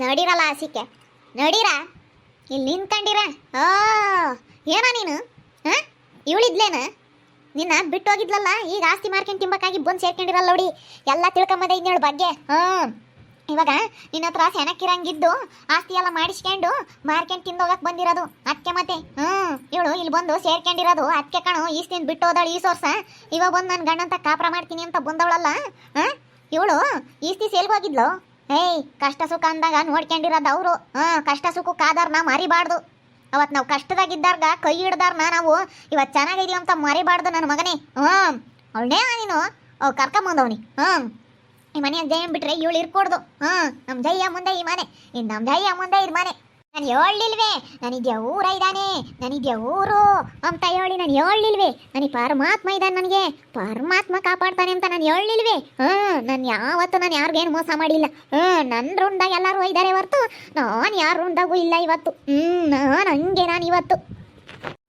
ನಡೀರಲ್ಲ ಆಸಿಕೆ. ನಡೀರ? ಇಲ್ಲಿ ನಿಂತ್ಕೊಂಡಿರ? ಓ, ಏನ ನೀನು? ಹಾಂ? ಇವಳಿದ್ಲೇನ? ನಿನ್ನ ಬಿಟ್ಟು ಹೋಗಿದ್ಲಲ್ಲ, ಈಗ ಆಸ್ತಿ ಮಾರ್ಕೆಂಡ್ ತಿಂಬಕ್ಕಾಗಿ ಬಂದು ಸೇರ್ಕೊಂಡಿರಲ್ಲ ನೋಡಿ. ಎಲ್ಲ ತಿಳ್ಕೊಂಬದ ಇದ್ನೇಳು ಬಗ್ಗೆ. ಹ್ಞೂ ಇವಾಗ ನಿನ್ನ ಹತ್ರ ಸೆಣಕ್ಕಿರಂಗಿದ್ದು ಆಸ್ತಿ ಎಲ್ಲ ಮಾಡಿಸ್ಕೊಂಡು ಮಾರ್ಕೆಂಡ್ ತಿಂದೋಗಕ್ ಬಂದಿರೋದು ಅದಕ್ಕೆ ಮತ್ತೆ. ಹ್ಞೂ ಇವಳು ಇಲ್ಲಿ ಬಂದು ಸೇರ್ಕೊಂಡಿರೋದು ಅದಕ್ಕೆ ಕಣು ಈಸ್ತಿನ ಬಿಟ್ಟು ಹೋದಳು ಈ ಸೋರ್ಸ. ಇವಾಗ ಬಂದು ನನ್ನ ಗಂಡಂತ ಕಾಪ್ರ ಮಾಡ್ತೀನಿ ಅಂತ ಬಂದವಳಲ್ಲ, ಹಾಂ? ಇವಳು ಈಸ್ತಿ ಸೇಲ್ಗೋಗಿದ್ಲು ಏಯ್, ಕಷ್ಟ ಸುಖ ಅಂದಾಗ ನೋಡ್ಕೊಂಡಿರೋದು ಅವರು. ಹಾಂ, ಕಷ್ಟ ಸುಖಕ್ಕೆ ನಾ ಮರಿಬಾರ್ದು. ಅವತ್ತು ನಾವು ಕಷ್ಟದಾಗಿದ್ದಾರ್ಗ ಕೈ ಹಿಡ್ದಾರ್ನ ನಾವು ಇವತ್ತು ಚೆನ್ನಾಗಿದೀವಿ ಅಂತ ಮರಿಬಾರ್ದು ನನ್ನ ಮಗನೇ. ಹ್ಞೂ ಅವಳೇ ನೀನು. ಅವ್ ಕರ್ಕೊಂಬಂದವನಿ ಹ್ಞೂ ಈ ಮನೆಯಾಗ ಜಯ ಬಿಟ್ರೆ ಇವಳು ಇರ್ಕೊಡ್ದು. ಹ್ಞೂ ನಮ್ಮ ಜಯ್ಯ ಮುಂದೆ ಈ ಮನೆ. ಇನ್ನು ನಮ್ಮ ಜಯ್ಯ ಮುಂದೆ ಇರ್ ಮನೆ. ನಾನು ಹೇಳಲಿಲ್ವೆ? ನನಗೆ ಊರ ಇದ್ದಾನೆ ನನಗೆ ಊರು ಅಂತ ಹೇಳಿ ನಾನು ಹೇಳಲಿಲ್ವೆ? ನನಗೆ ಪರಮಾತ್ಮ ಇದ್ದಾನೆ ನನಗೆ. ಪರಮಾತ್ಮ ಕಾಪಾಡ್ತಾನೆ ಅಂತ ನಾನು ಹೇಳಲಿಲ್ವೆ? ಹ್ಞೂ ನಾನು ಯಾವತ್ತು ನಾನು ಯಾರಿಗೇನು ಮೋಸ ಮಾಡಿಲ್ಲ. ಹ್ಞೂ ನನ್ನ ರುಂಡಾಗ ಎಲ್ಲರೂ ಇದ್ದಾರೆ ಹೊರತು, ನಾನು ಯಾರ ರುಂಡಾಗೂ ಇಲ್ಲ ಇವತ್ತು. ಹ್ಞೂ ನಾನು ಹಂಗೆ ನಾನು ಇವತ್ತು.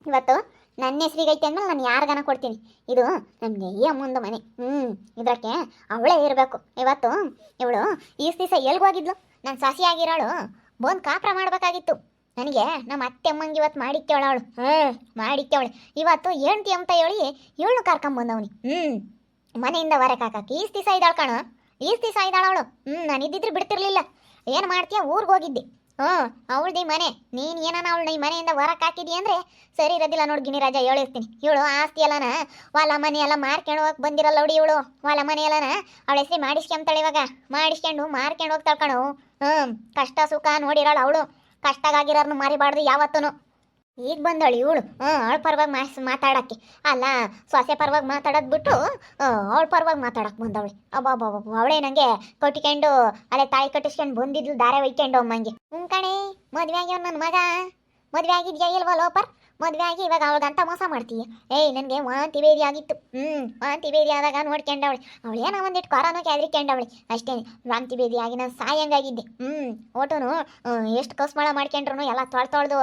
ಇವತ್ತು ನನ್ನ ಹೆಸರಿಗೈತೆ ಅಂದ್ಮೇಲೆ ನಾನು ಯಾರಿಗಾನ ಕೊಡ್ತೀನಿ. ಇದು ನನಗೆ ಈ ಅಮ್ಮಂದು ಮನೆ. ಹ್ಞೂ ಇದಕ್ಕೆ ಅವಳೇ ಇರಬೇಕು. ಇವತ್ತು ಇವಳು ಈ ದಿವಸ ಎಲ್ಗೋಗಿದ್ಲು ನಾನು ಸಸಿ ಆಗಿರೋಳು. ಬಂದು ಕಾಪ್ರ ಮಾಡಬೇಕಾಗಿತ್ತು. ನನಗೆ ನಮ್ಮ ಅತ್ತೆ ಅಮ್ಮಂಗೆ ಇವತ್ತು ಮಾಡಿಕ್ಕೆವಳ ಅವಳು. ಹ್ಞೂ ಮಾಡಿಕ್ಕವಳು ಇವತ್ತು ಹೆಂಡ್ತಿ ಅಂತ ಹೇಳಿ ಇವಳು ಕರ್ಕೊಂಬಂದವನಿ ಹ್ಞೂ ಮನೆಯಿಂದ ಹೊರಗೆ ಹಾಕಕ್ಕೆ. ಈಸ್ ದಿವಸ ಇದ್ದಾಳು ಕಣ. ಈಸ್ ದಿವಸ ಇದ್ದಾಳು ಅವಳು. ಹ್ಞೂ ನಾನು ಇದ್ದಿದ್ರೆ ಬಿಡ್ತಿರ್ಲಿಲ್ಲ. ಏನು ಮಾಡ್ತೀಯ? ಊರಿಗೆ ಹೋಗಿದ್ದೆ. ಹ್ಞೂ ಅವಳ್ದು ಮನೆ. ನೀನು ಏನಾನ ಅವಳು ಈ ಮನೆಯಿಂದ ಹೊರಕ್ಕೆ ಹಾಕಿದಿ ಅಂದರೆ ಸರಿ ಇರೋದಿಲ್ಲ ನೋಡಿ ಗಿಣಿರಾಜ ಹೇಳಿರ್ತೀನಿ. ಇವಳು ಆಸ್ತಿ ಎಲ್ಲನ ವಾಲ ಮನೆ ಎಲ್ಲ ಮಾರ್ಕೊಂಡು ಹೋಗಿ ಬಂದಿರಲ್ಲ ನೋಡಿ ಇವಳು. ಹೊಲ ಮನೆ ಎಲ್ಲನ ಅವಳ ಹೆಸರು ಮಾಡಿಸ್ಕೊಂತಾಳೆ ಇವಾಗ. ಮಾಡಿಸ್ಕೊಂಡು ಮಾರ್ಕೊಂಡು ಹೋಗಿ ಕಣು. ಹ್ಞೂ ಕಷ್ಟ ಸುಖ ನೋಡಿರಾಳ ಅವಳು. ಕಷ್ಟಗಾಗಿರೋರ್ನು ಮಾರಿಬಾರ್ದು ಯಾವತ್ತೂ ಈಗ ಬಂದಳು ಇವಳು. ಹ್ಞೂ ಅವಳ ಪರವಾಗಿ ಮಾಸ್, ಮಾತಾಡಕ್ಕೆ. ಅಲ್ಲ, ಸೊಸೆ ಪರವಾಗಿ ಮಾತಾಡೋದು ಬಿಟ್ಟು ಅವಳ ಪರವಾಗಿ ಮಾತಾಡಕ್ಕೆ ಬಂದವಳು. ಅಬ್ಬಬ್ಬಬ್ಬ ಅವಳೇ ನಂಗೆ ಕಟ್ಕೊಂಡು ಅಲ್ಲೇ ತಾಳಿ ಕಟ್ಟಿಸ್ಕೊಂಡು ಬಂದಿದ್ಲು, ದಾರೆ ಒಯ್ಕೊಂಡು ಅಮ್ಮಂಗೆ. ಹ್ಞೂ ಕಣೆ ಮದುವೆ ನನ್ನ ಮಗ. ಮದುವೆ ಆಗಿದ್ಯಾ ಇಲ್ವಾ ಲೋಪರ್? ಮದುವೆ ಆಗಿ ಇವಾಗ ಅವಳಗಂತ ಮೋಸ ಮಾಡ್ತೀಯ? ಏಯ್, ನನಗೆ ವಾಂತಿ ಬೇದಿ ಆಗಿತ್ತು. ಹ್ಞೂ ವಾಂತಿ ಬೇದಿ ಆದಾಗ ನೋಡ್ಕೊಂಡವಳೆ. ಅವಳು ಏನೋ ಒಂದಿಟ್ಟು ಕೆಂಡ ಹೆದರಿಕೊಂಡವಳೆ ಅಷ್ಟೇ ವಾಂತಿ ಬೇದಿ ಆಗಿ ನಾನು ಸಾಯಂಗಾಗಿದ್ದೆ. ಹ್ಞೂ ಓಟೋನು ಎಷ್ಟು ಕಸ್ಮಳ ಮಾಡ್ಕೊಂಡ್ರು ಎಲ್ಲ ತೊಳ್ದು ತೊಳೆದು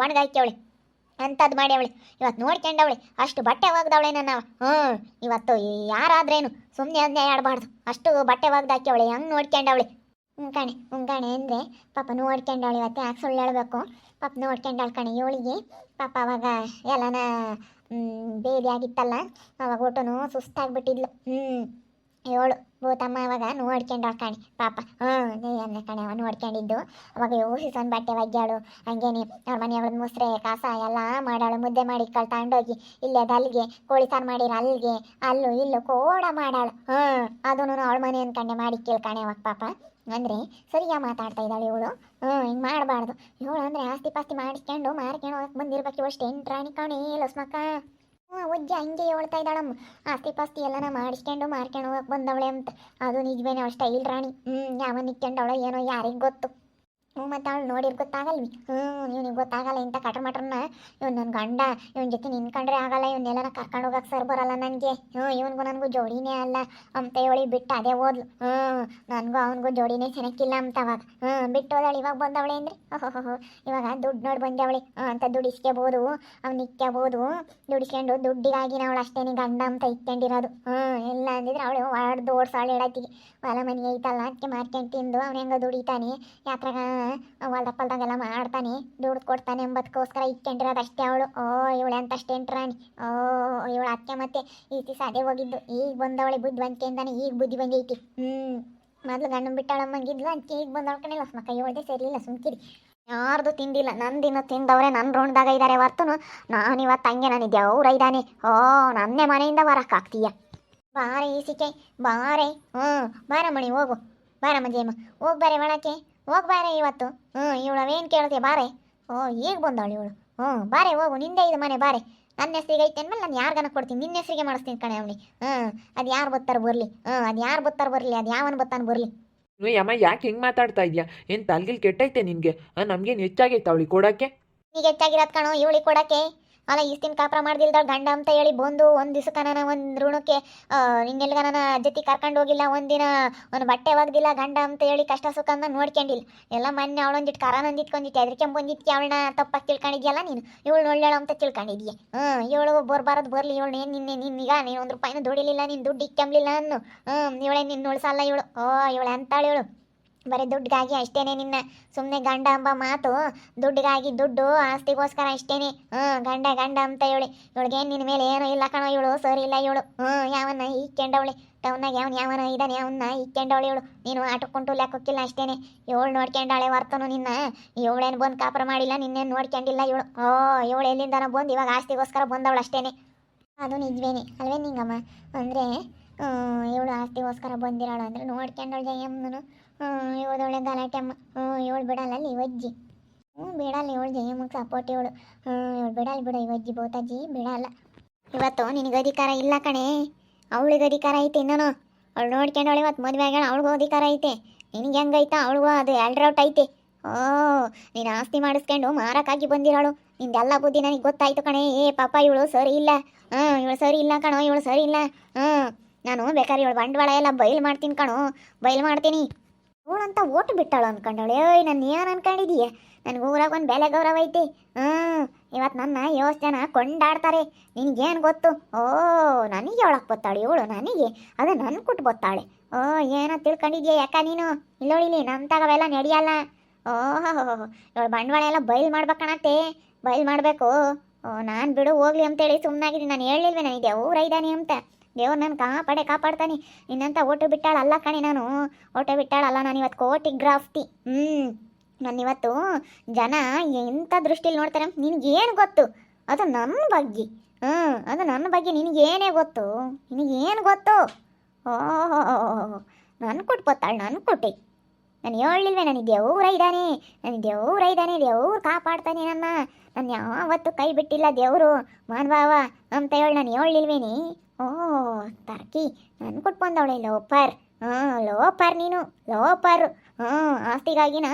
ಒಣಗಾಕ್ಯವಳೆ. ಅಂಥದ್ದು ಮಾಡ್ಯವಳೆ. ಇವತ್ತು ನೋಡ್ಕೊಂಡವಳೆ. ಅಷ್ಟು ಬಟ್ಟೆ ಒಗ್ದವಳೆ ನನ್ನ ಹ್ಞೂ ಇವತ್ತು ಯಾರಾದ್ರೇನು ಸುಮ್ಮನೆ ಅನ್ಯಾಯ ಆಡಬಾರ್ದು. ಅಷ್ಟು ಬಟ್ಟೆ ಒಗ್ದು ಹಾಕ್ಯವಳೆ ಹೆಂಗೆ ನೋಡ್ಕೊಂಡವಳೆ. ಹ್ಞೂ ಕಣೆ ಅಂದ್ರೆ ಕಣೆ ಪಾಪ ನೋಡ್ಕೊಂಡಾಳು ಇವತ್ತು ಯಾಕೆ ಸುಳ್ಳು ಹೇಳ್ಬೇಕು? ಪಾಪ ನೋಡ್ಕೊಂಡಾಳು ಕಣೆ, ಇವಳಿಗೆ ಪಾಪ ಅವಾಗ ಎಲ್ಲನ ಬೇದಿ ಆಗಿತ್ತಲ್ಲ, ಅವಾಗ ಒಟ್ಟನು ಸುಸ್ತಾಗ್ಬಿಟ್ಟಿದ್ಲು. ಹ್ಞೂ ಏಳು ಭೂತಮ್ಮ ಅವಾಗ ನೋಡ್ಕೊಂಡಾಳ ಕಣೆ, ಪಾಪ. ಹ್ಞೂ ಅನ್ನ ಕಣೆ, ಅವ ನೋಡ್ಕೊಂಡಿದ್ದು ಅವಾಗ ಯೋಸಿಸನ್ ಬಟ್ಟೆ ಒಗ್ಗ್ಯಾಳು ಹಂಗೇನೆ ಅವ್ರ ಮನೆಯವ್ಳದ್ ಮುಸ್ರೆ, ಕಾಸ ಎಲ್ಲ ಮಾಡಾಳು. ಮುದ್ದೆ ಮಾಡಿ ಕಳ್ ತಗೊಂಡೋಗಿ ಇಲ್ಲೇ ಅಲ್ಲಿಗೆ ಕೋಳಿ ಸಾರು ಮಾಡಿರ ಅಲ್ಲಿಗೆ ಅಲ್ಲೂ ಇಲ್ಲೂ ಕೋಡ ಮಾಡಾಳು. ಹ್ಞೂ ಅದನ್ನು ಅವಳ ಮನೆ ಅನ್ಕಂಡೆ, ಮಾಡಿ ಕೇಳ್ಕಣೆ ಅವಾಗ ಪಾಪ. ಅಂದರೆ ಸರಿಯಾಗಿ ಮಾತಾಡ್ತಾ ಇದ್ದಾಳೆ ಇವಳು. ಹ್ಞೂ ಹಿಂಗೆ ಮಾಡಬಾರ್ದು. ಇವಳು ಅಂದರೆ ಆಸ್ತಿ ಪಾಸ್ತಿ ಮಾಡಿಸ್ಕೊಂಡು ಮಾರ್ಕೊಂಡು ಹೋಗಕ್ಕೆ ಬಂದಿರ್ಬೇಕು ಇವಳು ಅಷ್ಟು ರಾಣಿ ಕಾಣಿ ಲಸ್ಮಕ್ಕ ಹ್ಞೂ ಉಜ್ಜ ಹಿಂಗೆ ಹೇಳ್ತಾ ಇದ್ದಾಳಮ್ಮ. ಆಸ್ತಿ ಪಾಸ್ತಿ ಎಲ್ಲನ ಮಾಡಿಸ್ಕೊಂಡು ಮಾರ್ಕೊಂಡು ಹೋಗಕ್ಕೆ ಬಂದವಳೆ ಅಂತ. ಅದು ನಿಜವೇನೆ, ಅವಳು ಸ್ಟೈಲ್ ರಾಣಿ. ಹ್ಞೂ ಯಾವ ನಿಕ್ಕೊಂಡವಳೋ ಏನೋ ಯಾರಿಗೆ ಗೊತ್ತು. ಹ್ಞೂ ಮತ್ತು ಅವಳು ನೋಡಿರ್ ಗೊತ್ತಾಗಲ್ವಿ? ಹ್ಞೂ ಇವ್ನಿಗೆ ಗೊತ್ತಾಗಲ್ಲ ಇಂಥ ಕಟ್ರ ಮಟ್ರನ್ನ ಇವ್ನು ನನ್ನ ಗಂಡ, ಇವನ ಜೊತೆ ನಿನ್ಕಂಡ್ರೆ ಆಗಲ್ಲ ಇವನ್ನೆಲ್ಲ ಕರ್ಕೊಂಡು ಹೋಗಕ್ಕೆ ಸರ್ ಬರಲ್ಲ ನನಗೆ. ಹ್ಞೂ ಇವನಿಗೂ ನನಗೂ ಜೋಡಿನೇ ಅಲ್ಲ. ಅಂತ ಹೇಳಿ ಬಿಟ್ಟು ಅದೇ ಓದ್ಲು. ಹ್ಞೂ ನನಗೂ ಅವನಿಗೂ ಜೋಡಿನೇ ಚೆನ್ನಾಗಿಲ್ಲ ಅಂತ ಅವಾಗ. ಹ್ಞೂ ಬಿಟ್ಟು ಹೋದಳು ಇವಾಗ ಬಂದವಳೆ ಅಂದ್ರೆ? ಇವಾಗ ದುಡ್ಡು ನೋಡಿ ಬಂದವಳೆ. ಅಂತ ಇಸ್ಕೋಬೋದು ಅವ್ನು ಇಕ್ಕೋಬೋದು ದುಡಿಸ್ಕೊಂಡು ದುಡ್ಡಿಗಾಗಿ ಅವಳು ಅಷ್ಟೇನೆ ಗಂಡ ಅಂತ ಇಟ್ಕೊಂಡಿರೋದು ಹ್ಞೂ ಇಲ್ಲ ಅಂದಿದ್ರೆ ಅವಳು ಹೊಡೆದು ಓಡ್ಸಾಳು ಹೇಳತ್ತಿಗೆ ಹೊಲ ಮನೆ ಐತಲ್ಲ ಅದಕ್ಕೆ ಮಾರ್ಕೊಂಡು ತಿಂದು ಅವ್ನು ಹೆಂಗ ದುಡಿತಾನೆ. ಯಾತ್ರಾಗ ಹೊಲ್ದಾಗ ಪಲ್ದಾಗೆಲ್ಲ ಮಾಡ್ತಾನೆ, ದುಡ್ಡು ಕೊಡ್ತಾನೆ ಎಂಬತ್ಕೋಸ್ಕರ ಇಟ್ಕೊಂಡಿರೋದು ಅಷ್ಟೇ ಅವಳು. ಓ, ಇವಳೆ ಅಂತ ಅಷ್ಟೇ ಎಂಟ್ರಾಣಿ ಓ, ಇವಳು ಅತ್ತೆ ಮತ್ತೆ ಈ ಸಾಧ್ಯ ಹೋಗಿದ್ದು. ಈಗ ಬಂದವಳೆ ಬುದ್ಧಿವಂತಿಕೆಯಿಂದಾನೆ ಈಗ ಬುದ್ಧಿ ಬಂದೈತಿ ಹ್ಞೂ ಮೊದ್ಲು ಗಂಡನ ಬಿಟ್ಟಾಳಮ್ಮಂಗಿದ್ಲು ಅಂತ ಈಗ ಬಂದವಳ ಕಣೆ. ಲಸ್ಮಕ್ಕ ಇವಳದೇ ಸರಿ ಇಲ್ಲ ಸುಮ್ಕಿರಿ. ಯಾರ್ದು ತಿಂದಿಲ್ಲ ನಂದಿನ ತಿಂದವ್ರೆ ನನ್ನ ಋಣದಾಗ ಇದ್ದಾರೆ ಹೊರ್ತನು. ನಾನು ಇವತ್ತು ಹಂಗೆ ನಾನು ದೇವ್ರ ಇದ್ದಾನೆ ಓ, ನನ್ನೇ ಮನೆಯಿಂದ ಬರಕ್ಕಾಗ್ತೀಯ ಬಾರೆ ಈಸಿಕೆ ಬಾರೆ. ಹ್ಞೂ ಬಾರಮ್ಮಣಿ, ಹೋಗು. ಬಾರಮ್ಮ ಜಯಮ್ಮ. ಹೋಗಿ ಬಾರೆ ಒಳಕ್ಕೆ. ಹೋಗಿ ಬಾರೆ ಇವತ್ತು. ಹ್ಞೂ ಇವಳು ಅವೇನು ಕೇಳ್ತೀಯ ಬಾರೆ? ಓ ಈಗ ಬಂದವಳು ಇವಳು. ಹ್ಞೂ ಬಾರೆ ಹೋಗು ನಿಂದೇ ಇದು ಮನೆ ಬಾರೆ. ನನ್ನ ಹೆಸರಿಗೆ ಐತೆ ಅಂದ್ಮೇಲೆ ನಾನು ಯಾರ್ಗನ ಕೊಡ್ತೀನಿ? ನಿನ್ನ ಹೆಸರಿಗೆ ಮಾಡಿಸ್ತೀನಿ ಕಣೆ ಅವನಿಗೆ. ಹ್ಞೂ ಅದು ಯಾರು ಬತ್ತಾರ ಬರಲಿ? ಹ್ಞೂ ಅದು ಯಾರು ಬತ್ತಾರ ಬರಲಿ? ಅದು ಯಾವನ್ ಬತ್ತಾನ ಬರಲಿ? ನೀ ಅಮ್ಮ ಯಾಕೆ ಹಿಂಗೆ ಮಾತಾಡ್ತಾ ಇದೆಯಾ? ಏನು ತಲ್ಗಿಲ್ ಕೆಟ್ಟೈತೆ ನಿನಗೆ? ನಮ್ಗೇನ್ ಹೆಚ್ಚಾಗೈತೆ ಅವಳಿಗೆ ಕೊಡೋಕ್ಕೆ? ಈಗ ಹೆಚ್ಚಾಗಿರೋದು ಕಣೋ ಇವಳಿಗೆ ಕೊಡಕ್ಕೆ? ಅಲ್ಲ, ಈಸ್ತಿನ ಕಾಪ್ರ ಮಾಡ್ದಿಲ್ದ ಗಂಡ ಅಂತ ಹೇಳಿ ಬಂದು ಒಂದು ದಿವಸಕ್ಕೆ ನಾನು ಒಂದು ಋಣಕ್ಕೆ ನಿನ್ನೆಲ್ಗ ನನ್ನ ಜೊತೆ ಕರ್ಕೊಂಡು ಹೋಗಿಲ್ಲ, ಒಂದಿನ ಒಂದು ಬಟ್ಟೆ ಒಗ್ದಿಲ್ಲ, ಗಂಡ ಅಂತ ಹೇಳಿ ಕಷ್ಟ ಸುಖ ಅಂತ ನೋಡ್ಕೊಂಡಿಲ್ಲ. ಎಲ್ಲ ಮೊನ್ನೆ ಅವಳೊಂದಿಟ್ಟು ಕರ ನಂದಿಟ್ಕೊಂದಿತ್ತು ಅದಕ್ಕೆ ಬಂದಿದ್ಕೆ ಅವಳನ್ನ ತಪ್ಪಾಗಿ ತಿಳ್ಕೊಂಡಿದ್ಯಲ್ಲ ನೀನು? ಇವಳು ಒಳ್ಳೆಳು ಅಂತ ತಿಳ್ಕೊಂಡಿದ್ಯೆ. ಹ್ಞೂ, ಇವಳು ಬರ್ಬಾರದು ಬರಲಿ, ಇವಳು ಏನು ನಿನ್ನೆ ನಿನ್ನೀಗ ನೀನು ಒಂದು ರೂಪಾಯಿನೂ ದುಡಿಲಿಲ್ಲ, ನೀನು ದುಡ್ಡು ಇಕ್ಕಂಬ್ಲಿಲ್ಲ ಅನ್ನು. ಹ್ಞೂ, ಇವಳೇ ನಿನ್ನ ಉಳ್ಸಲ್ಲ ಇವಳು. ಓ, ಇವಳು ಅಂತಾಳು ಇವಳು. ಬರೀ ದುಡ್ಡಿಗಾಗಿ ಅಷ್ಟೇನೆ ನಿನ್ನ ಸುಮ್ಮನೆ ಗಂಡ ಅಂಬ ಮಾತು. ದುಡ್ಡಿಗಾಗಿ ದುಡ್ಡು, ಆಸ್ತಿಗೋಸ್ಕರ ಅಷ್ಟೇನೆ. ಹ್ಞೂ, ಗಂಡ ಗಂಡ ಅಂತ ಹೇಳಿ. ಇವಳಿಗೆ ನಿನ್ನ ಮೇಲೆ ಏನೋ ಇಲ್ಲ ಕಣೋ ಇವಳು, ಸರಿ ಇಲ್ಲ ಇವಳು. ಹ್ಞೂ, ಯಾವನ್ನ ಈ ಕೆಂಡವಳಿ ಟೌನಾಗ ಯಾವನ್, ಯಾವನ ಇದ್ದಾನೆ ಅವನ್ನ ಕೆಂಡವಳಿ ಇವಳು. ನೀನು ಆಟಕ್ಕೊಂಟು ಲೆಕ್ಕಿಲ್ಲ ಅಷ್ಟೇನೆ. ಇವಳು ನೋಡ್ಕೊಂಡಾಳೆ ವರ್ತನು ನಿನ್ನ. ಇವಳೇನು ಬಂದು ಕಾಪರ ಮಾಡಿಲ್ಲ, ನಿನ್ನೇನು ನೋಡ್ಕೊಂಡಿಲ್ಲ ಇವಳು. ಓ, ಇವಳು ಎಲ್ಲಿಂದನ ಬಂದು ಇವಾಗ ಆಸ್ತಿಗೋಸ್ಕರ ಬಂದವಳು ಅಷ್ಟೇನೆ. ಅದು ನಿಜವೇನೆ, ಅಲ್ವೇ ನಿಂಗಮ್ಮ? ಅಂದರೆ ಇವಳು ಆಸ್ತಿಗೋಸ್ಕರ ಬಂದಿರೋಳು ಅಂದರೆ ನೋಡ್ಕೊಂಡವಳು ಜಯಮ್ಮನು ಇವಳು ಒಳ್ಳೆ ಗಲಾಟೆ ಅಮ್ಮ. ಹ್ಞೂ ಇವಳು ಬಿಡಲ್ಲ ಅಲ್ಲಿ ಇವಜ್ಜಿ ಹ್ಞೂ ಬಿಡಲ್ಲ ಇವಳು ಜಯಮ್ಮಗೆ ಸಪೋರ್ಟ್ ಇವಳು. ಹ್ಞೂ ಇವಳು ಬಿಡಲ್ಲ ಬಿಡು ಇವಜ್ಜಿ ಬೋತಾಜಿ ಬಿಡಲ್ಲ. ಇವತ್ತು ನಿನಗೆ ಅಧಿಕಾರ ಇಲ್ಲ ಕಣೆ. ಅವಳಿಗೆ ಅಧಿಕಾರ ಐತೆ ಇನ್ನೂ ಅವಳು ನೋಡ್ಕೊಂಡವಳು ಇವತ್ತು ಮದುವೆ ಆಗ್ಯಾಳ, ಅವಳಿಗೂ ಅಧಿಕಾರ ಐತೆ. ನಿನಗೆ ಹೆಂಗೈತಾ ಅವಳಿಗೂ ಅದು ಎಲ್ರೌಟ್ ಐತೆ. ಓ, ನೀನು ಆಸ್ತಿ ಮಾಡಿಸ್ಕೊಂಡು ಮಾರಕ್ಕಾಗಿ ಬಂದಿರೋಳು. ನಿಂದೆಲ್ಲ ಬುದ್ಧಿ ನನಗೆ ಗೊತ್ತಾಯ್ತು ಕಣೆ. ಏ, ಪಾಪ ಇವಳು ಸರಿ ಇಲ್ಲ. ಹ್ಞೂ ಇವಳು ಸರಿ ಇಲ್ಲ ಕಣೋ, ಇವಳು ಸರಿ ಇಲ್ಲ. ಹ್ಞೂ ನಾನು ಬೇಕಾದ್ರೆ ಇವಳು ಬಂಡವಾಳ ಎಲ್ಲ ಬಯಲು ಮಾಡ್ತೀನಿ ಕಣೋ. ಬಯಲು ಮಾಡ್ತೀನಿ. ಇವಳಂತ ಓಟು ಬಿಟ್ಟಾಳು ಅನ್ಕೊಂಡವಳು. ಏಯ್, ನಾನು ಏನು ಅನ್ಕೊಂಡಿದೀಯ? ನನಗೆ ಊರಾಗ ಒಂದು ಬೆಲೆ ಗೌರವ ಐತಿ. ಹ್ಞೂ ಇವತ್ತು ನನ್ನ ಯೋಸ್ ಜನ ಕೊಂಡಾಡ್ತಾರೆ. ನಿನಗೇನು ಗೊತ್ತು? ಓ, ನನಗೆ ಅವಳಕ್ಕೆ ಬತ್ತಾಳೆ. ಇವಳು ನನಗೆ ಅದು ನನ್ನ ಕುಟ್ಟು ಬತ್ತಾಳೆ. ಓ, ಏನೋ ತಿಳ್ಕೊಂಡಿದ್ಯಾ ಯಾಕ ನೀನು? ಇಲ್ಲೋಳಿಲಿ ನಮ್ಮ ತಗವೆಲ್ಲ ನಡೆಯಲ್ಲ. ಓಹೋ ಇವಳು ಬಂಡವಾಳ ಎಲ್ಲ ಬಯಲು ಮಾಡ್ಬೇಕಣತ್ತೆ ಬಯಲು ಮಾಡಬೇಕು. ಓ, ನಾನು ಬಿಡು, ಹೋಗ್ಲಿ ಅಂತೇಳಿ ಸುಮ್ಮನಾಗಿದ್ದೀನಿ ನಾನು ಹೇಳಿಲ್ವೇ ನನಗೆ? ಊರ ಇದ್ದಾನೆ ಅಂತ. ದೇವ್ರು ನಾನು ಕಾಪಾಡೆ ಕಾಪಾಡ್ತಾನೆ. ನಿನ್ನಂತ ಓಟು ಬಿಟ್ಟಾಳಲ್ಲ ಕಣಿ ನಾನು. ಓಟು ಬಿಟ್ಟಾಳಲ್ಲ ನಾನು ಇವತ್ತು ಕೋಟಿ ಗ್ರಾಫ್ತಿ. ಹ್ಞೂ ನಾನು ಇವತ್ತು ಜನ ಎಂಥ ದೃಷ್ಟಿಲಿ ನೋಡ್ತಾರೆ? ನಿನಗೇನು ಗೊತ್ತು? ಅದು ನನ್ನ ಬಗ್ಗೆ. ಹ್ಞೂ ಅದು ನನ್ನ ಬಗ್ಗೆ ನಿನಗೇನೇ ಗೊತ್ತು? ನಿನಗೇನು ಗೊತ್ತು? ಓಹೋ. ನನ್ನ ಕೊಟ್ಟು ಗೊತ್ತಾಳು ನನ್ನ ಕೊಟ್ಟೆ ನಾನು ಹೇಳಿಲ್ವೇ ನನಗೆ ದೇವ್ರ ಇದ್ದಾನೆ ನನಗೆ ದೇವ್ರ ಇದ್ದಾನೆ ದೇವ್ರು ಕಾಪಾಡ್ತಾನೆ ನನ್ನ. ನಾನು ಯಾವತ್ತೂ ಕೈ ಬಿಟ್ಟಿಲ್ಲ ದೇವರು. ಮಾನ್ಭಾವ ಅಂತ ಹೇಳಿ ನಾನು ಹೇಳಿಲ್ವೇನಿ ಓ, ತರ್ಕಿ. ನಾನು ಕೊಟ್ಟು ಬಂದವಳೆ, ಲೋಪರ್. ಹಾಂ ಲೋಪರ್ ನೀನು. ಲೋಪರ್. ಹ್ಞೂ ಆಸ್ತಿಗಾಗಿನ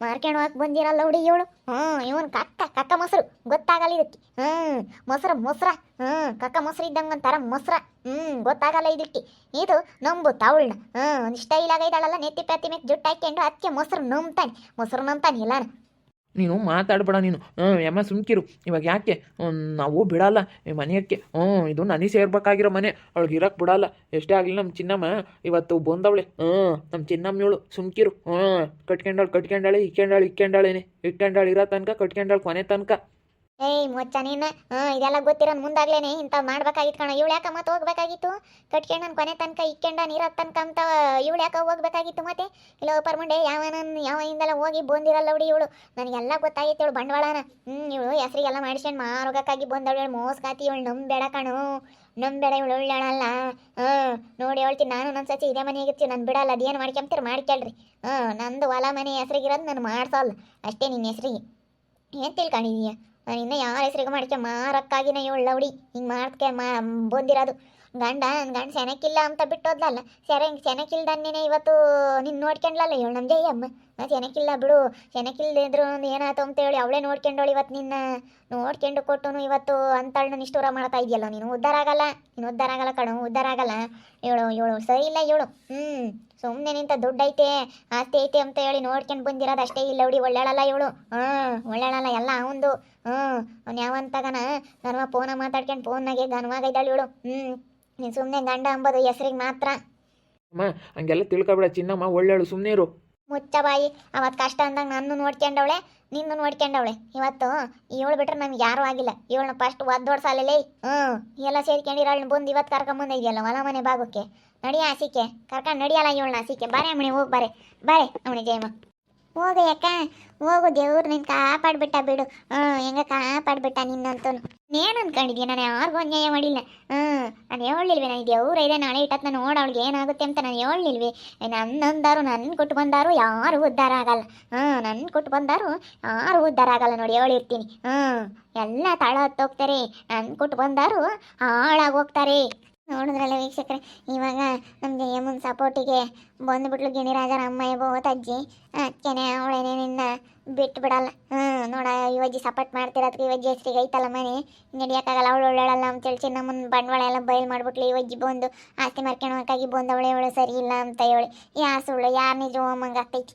ಮಾರ್ಕೊಂಡು ಹಾಕಿ ಬಂದಿರಲ್ಲ ಹುಡಿ ಇವಳು ಹ್ಞೂ ಇವನು ಕಕ್ಕ ಕಕ್ಕ ಮೊಸರು. ಗೊತ್ತಾಗಲ್ಲ ಇದಕ್ಕೆ. ಹ್ಞೂ ಮೊಸರು ಮೊಸರ. ಹ್ಞೂ ಕಕ್ಕ ಮೊಸರು ಇದ್ದಂಗೆ ಒಂಥರ ಮೊಸರ. ಹ್ಞೂ ಗೊತ್ತಾಗಲ್ಲ ಇದಕ್ಕೆ. ಇದು ನಂಬು ತವಳ್ನ ಹ್ಞೂ ಒಂದು ಸ್ಟೈಲ್ ಆಗೈದಾಳಲ್ಲ ನೆತ್ತಿ ಮೇಲೆ ಜುಟ್ಟು ಹಾಕ್ಯಂಡು ಅದಕ್ಕೆ ಮೊಸರು ನಂಬ್ತಾನೆ. ಮೊಸರು ನಂಬ್ತಾನೆ ಇಲ್ಲ ನೀನು ಮಾತಾಡ್ಬೇಡ ನೀನು. ಯಮ್ಮ, ಸುಮ್ಕಿರು. ಇವಾಗ ಯಾಕೆ? ನಾವು ಬಿಡಲ್ಲ. ಮನೆಯಕ್ಕೆ. ಹ್ಞೂ ಇದು ನನಗೆ ಸೇರ್ಬೇಕಾಗಿರೋ ಮನೆ. ಅವಳಿಗೆ ಇರಕ್ಕೆ ಬಿಡಲ್ಲ. ಎಷ್ಟೇ ಆಗಲಿ ನಮ್ಮ ಚಿನ್ನಮ್ಮ, ಇವತ್ತು ಬಂದವಳೆ. ಹ್ಞೂ ನಮ್ಮ ಚಿನ್ನಮ್ಮಳು ಸುಮ್ಕಿರು. ಹ್ಞೂ ಕಟ್ಕೊಂಡಾಳು, ಕಟ್ಕೊಂಡಾಳೆ, ಇಕ್ಕೊಂಡಾಳು, ಇಕ್ಕೊಂಡಾಳೇನೆ. ಇಟ್ಕೊಂಡಾಳು ಇರೋ ತನಕ, ಕಟ್ಕೊಂಡಾಳು ಕೊನೆ ತನಕ. ಏಯ್ ಮೊಚ್ಚ ನೀನು. ಹಾಂ ಇದೆಲ್ಲ ಗೊತ್ತಿರೋನ್ ಮುಂದಾಗ್ಲೇನೆ ಇಂಥ ಮಾಡ್ಬೇಕಾಗಿತ್ತು ಕಣ. ಇವಳು ಯಾಕೆ ಮತ್ತೆ ಹೋಗ್ಬೇಕಾಗಿತ್ತು? ನನ್ನ ಕೊನೆ ತನಕ, ಇಕ್ಕೆಂಡ ನೀರ ತನಕ ಅಂತ ಇವಳು ಯಾಕೆ ಹೋಗ್ಬೇಕಾಗಿತ್ತು ಮತ್ತೆ? ಇಲ್ಲ ಪರ್ಮುಂಡೆ ಯಾವ ಹಿಂದೆಲ್ಲ ಹೋಗಿ ಬಂದಿರಲ್ಲ ಹುಡಿ ಇವಳು. ನನಗೆಲ್ಲ ಗೊತ್ತಾಗಿತ್ತು ಇವಳು ಬಂಡವಾಳನ. ಹ್ಞೂ, ಇವಳು ಹೆಸರಿಗೆಲ್ಲ ಮಾಡಿಸ್ಕೊಂಡು ಮಾರೋಗಕ್ಕಾಗಿ ಬಂದವಳು ಇವಳು ಮೋಸ್ಕಾತಿ ಇವಳು ನಂಬೇಡ ಕಣು. ನಂಬೇಡ ಇವಳು ಒಳ್ಳೆಳಲ್ಲ ಹಾಂ ನೋಡಿ ಹೇಳ್ತೀನಿ, ನಾನು ನನ್ನ ಸಚಿ ಇದೇ ಮನೆಗೆ ಇರ್ತೀವಿ, ನಾನು ಬಿಡಲ್ಲ ಅದೇನು ಮಾಡ್ಕೊಂತೀರ ಮಾಡ್ಕೊಳ್ರಿ. ಹಾಂ ನಂದು ಹೊಲ ಮನೆ ಹೆಸ್ರಿಗಿರೋದು ನಾನು ಮಾಡ್ಸಲ್ಲ. ಅಷ್ಟೇ ನಿನ್ನ ಹೆಸ್ರಿಗೆ. ಏನು ತಿಳ್ಕೊಂಡಿದೀಯ? ನಾನು ಇನ್ನೂ ಯಾರ ಹೆಸರಿಗೂ ಮಾಡ್ಕೆ ಮಾರಕ್ಕಾಗಿನ ಇವಳು ಲೌಡಿ ಹಿಂಗೆ ಮಾಡ್ಕೆ ಮಾ ಬಂದಿರೋದು. ಗಂಡ ನನ್ನ ಗಂಡ ಸೆನಕ್ಕಿಲ್ಲ ಅಂತ ಬಿಟ್ಟೋದ್ಲಲ್ಲ, ಸೆರೆ ನೀನೆ ಇವತ್ತು ನಿನ್ನ ನೋಡ್ಕೊಂಡ್ಲಲ್ಲ ಇವಳು ನಮ್ಮ ಅಮ್ಮ. ನಾ ಸೆನಕ್ಕಿಲ್ಲ ಬಿಡು ಸೆನಕ್ಕಿಲ್ದಿದ್ರು ಏನಾಯ್ತು ಅಂತ ಹೇಳಿ ಅವಳೇ ನೋಡ್ಕೊಂಡವಳು ಇವತ್ತು ನಿನ್ನ. ನೋಡ್ಕೊಂಡು ಕೊಟ್ಟು ಇವತ್ತು ಅಂತಳನ್ನ ನಿಷ್ಠೂರ ಮಾಡ್ತಾ ಇದೆಯಲ್ಲ, ನೀನು ಉದ್ಧಾರ ಆಗಲ್ಲ, ನೀನು ಉದ್ಧಾರ ಆಗಲ್ಲ ಕಣು ಉದ್ಧಾರ ಆಗಲ್ಲ. ಇವಳು ಇವಳು ಸರಿ ಇಲ್ಲ ಇವಳು. ಹ್ಞೂ ಸುಮ್ಮನೆ ನಿಂತ ದುಡ್ಡು ಐತೆ ಆಸ್ತಿ ಐತೆ ಅಂತ ಹೇಳಿ ನೋಡ್ಕೊಂಡು ಬಂದಿರೋದು ಅಷ್ಟೇ ಇಲ್ಲ ಹುಡಿ, ಒಳ್ಳೆಳಲ್ಲ ಇವಳು. ಹಾಂ ಒಳ್ಳೆಳಲ್ಲ ಎಲ್ಲ ಅವಂದು. ಹ್ಞೂ ಅವ್ನು ಯಾವಂತಾಗನ? ಗನ್ವ ಫೋನ ಮಾತಾಡ್ಕೊಂಡು ಫೋನ್ನಾಗೆ ಗನ್ವಾಗೈದಾಳು ಇವಳು. ಹ್ಞೂ ನೀನು ಸುಮ್ಮನೆ ಗಂಡ ಅಂಬೋದು ಹೆಸರಿಗೆ ಮಾತ್ರ. ಅಮ್ಮ ಹಂಗೆಲ್ಲ ತಿಳ್ಕೊಬೇಡ ಚಿನ್ನಮ್ಮ ಒಳ್ಳೆಳು ಸುಮ್ಮನೆ ಇರು ಮುಚ್ಚ ಬಾಯಿ ಅವತ್ ಕಷ್ಟ ಅಂದಾಗ ನನ್ನ ನೋಡ್ಕೊಂಡವಳೆ ನಿನ್ನ ನೋಡ್ಕೊಂಡವಳೆ ಇವತ್ತು ಇವಳು ಬಿಟ್ರೆ ನಮ್ಗೆ ಯಾರೂ ಆಗಿಲ್ಲ. ಇವಳನ್ನ ಫಸ್ಟ್ ಒದ್ದೋಡ್ಸಾಲೇ ಹ್ಞೂ ಎಲ್ಲ ಸೇರ್ಕೊಂಡಿರೋಳನ್ನ ಬಂದು ಇವತ್ತು ಕರ್ಕೊಂಬಂದ ಇದೆಯಲ್ಲ ಹೊಲ ಮನೆ ಭಾಗಕ್ಕೆ. ನಡಿ ಆಸಿಕೆ ಕರ್ಕೊಂಡು ನಡಿಯಲ್ಲ ಇವಳನ್ನ ಆಸಿಕೆ ಬಾರೆ ಅಮ್ಮಣಿ ಹೋಗಿ ಬಾರೆ. ಬಾರೆ ಅವನಿ ಜಯಮ್ಮ. ಹೋಗ ಯಾಕ ಹೋಗು ದೇವ್ರು ನಿನ್ ಕಾಪಾಡ್ಬಿಟ್ಟ ಬಿಡು. ಹ್ಞೂ ಹೆಂಗ ಕಾಪಾಡ್ಬಿಟ್ಟ ನಿನ್ನಂತೂ. ಏನು ಅನ್ಕೊಂಡಿದ್ಯಾ? ನಾನು ಯಾರಿಗೂ ಅನ್ಯಾಯ ಮಾಡಿಲ್ಲ. ಹ್ಮ್, ನಾನು ಹೇಳಿಲ್ವಿ ನಾನು ದೇವ್ರ ಇದೆ, ನಾಳೆ ಇಟ್ಟತ್ ನಾನು ನೋಡ, ಅವ್ಳಿಗೆ ಏನಾಗುತ್ತೆ ಅಂತ ನಾನು ಹೇಳಿಲ್ವಿ ನನ್ನಂದಾರು ನನ್ನ ಕೊಟ್ಟು ಬಂದಾರು ಯಾರು ಉದ್ಧಾರ ಆಗಲ್ಲ. ಹ್ಮ್ ನನ್ನ ಕೊಟ್ಟು ಬಂದಾರು ಯಾರು ಉದ್ಧಾರ ಆಗಲ್ಲ ನೋಡಿ, ಹೇಳಿರ್ತೀನಿ. ಹ್ಞೂ ಎಲ್ಲ ತಾಳ ಹತ್ತೋಗ್ತಾರೆ. ನನ್ನ ಕೊಟ್ಟು ಬಂದಾರು ಹಾಳಾಗಿ ಹೋಗ್ತಾರೆ ನೋಡಿದ್ರಲ್ಲ ವೀಕ್ಷಕರೇ, ಇವಾಗ ನಮ್ಮ ಜಯಮ್ಮನ ಸಪೋರ್ಟಿಗೆ ಬಂದುಬಿಟ್ಲು ಗಿಣಿರಾಜರ ಅಮ್ಮ ಬೋತ್ ಅಜ್ಜಿ. ಅದಕ್ಕೇನೆ ಅವಳೇನೆ ನಿನ್ನ ಬಿಟ್ಟು ಬಿಡಲ್ಲ. ಹ್ಞೂ ನೋಡ ಇವಜ್ಜಿ ಸಪೋರ್ಟ್ ಮಾಡ್ತಿರೋದಕ್ಕೆ ಇವಜ್ಜಿ ಹೆಸ್ರಿಗೆ ಐತಲ್ಲ ಮನೆ? ನಡೆಯೋಕ್ಕಾಗಲ್ಲ ಅವಳು ಒಳ್ಳೆಳಲ್ಲ ಅಂತೇಳಿ ಮುಂದೆ ಬಂಡವಾಳ ಎಲ್ಲ ಬಯಲು ಮಾಡ್ಬಿಟ್ಲು. ಇವಜ್ಜಿ ಬಂದು ಆಸ್ತಿ ಮಾರ್ಕೊಳಕ್ಕಾಗಿ ಬಂದವಳೆ ಅವಳು ಸರಿ ಇಲ್ಲ ಅಂತ ಹೇಳಿ. ಯಾರು ಸುಳ್ಳು, ಯಾರು ನಿಜ ಆಗ್ತೈತಿ.